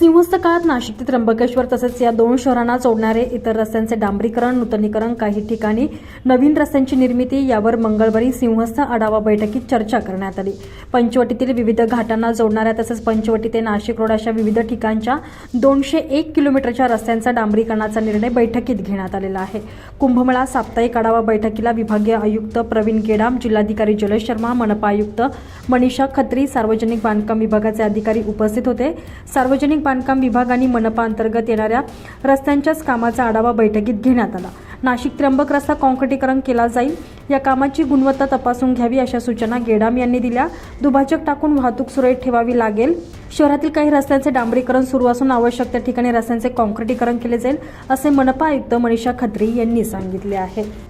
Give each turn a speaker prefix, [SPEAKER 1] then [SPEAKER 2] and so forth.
[SPEAKER 1] सिंहस्थ काळात नाशिक ते त्र्यंबकेश्वर तसेच या दोन शहरांना जोडणारे इतर रस्त्यांचे डांबरीकरण नूतनीकरण काही ठिकाणी नवीन रस्त्यांची निर्मिती यावर मंगळवारी सिंहस्थ आढावा बैठकीत चर्चा करण्यात आली. पंचवटीतील विविध घाटांना जोडणाऱ्या तसेच पंचवटी ते नाशिक रोड अशा विविध ठिकाणच्या दोनशे एक किलोमीटरच्या रस्त्यांचा डांबरीकरणाचा निर्णय बैठकीत घेण्यात आलेला आहे. कुंभमेळा साप्ताहिक आढावा बैठकीला विभागीय आयुक्त प्रवीण गेडाम जिल्हाधिकारी जलेश शर्मा मनपा आयुक्त मनीषा खत्री सार्वजनिक बांधकाम विभागाचे अधिकारी उपस्थित होते. सार्वजनिक बांधकाम विभाग आणि मनपा अंतर्गत येणाऱ्या रस्त्यांच्याच कामाचा आढावा बैठकीत घेण्यात आला. नाशिक त्र्यंबक रस्ता कॉन्क्रिटीकरण केला जाईल. या कामाची गुणवत्ता तपासून घ्यावी अशा सूचना गेडाम यांनी दिल्या. दुभाजक टाकून वाहतूक सुरळीत ठेवावी लागेल. शहरातील काही रस्त्यांचे डांबरीकरण सुरू असून आवश्यक त्या ठिकाणी रस्त्यांचे कॉन्क्रिटीकरण केले जाईल असे मनपा आयुक्त मनीषा खत्री यांनी सांगितले आहे.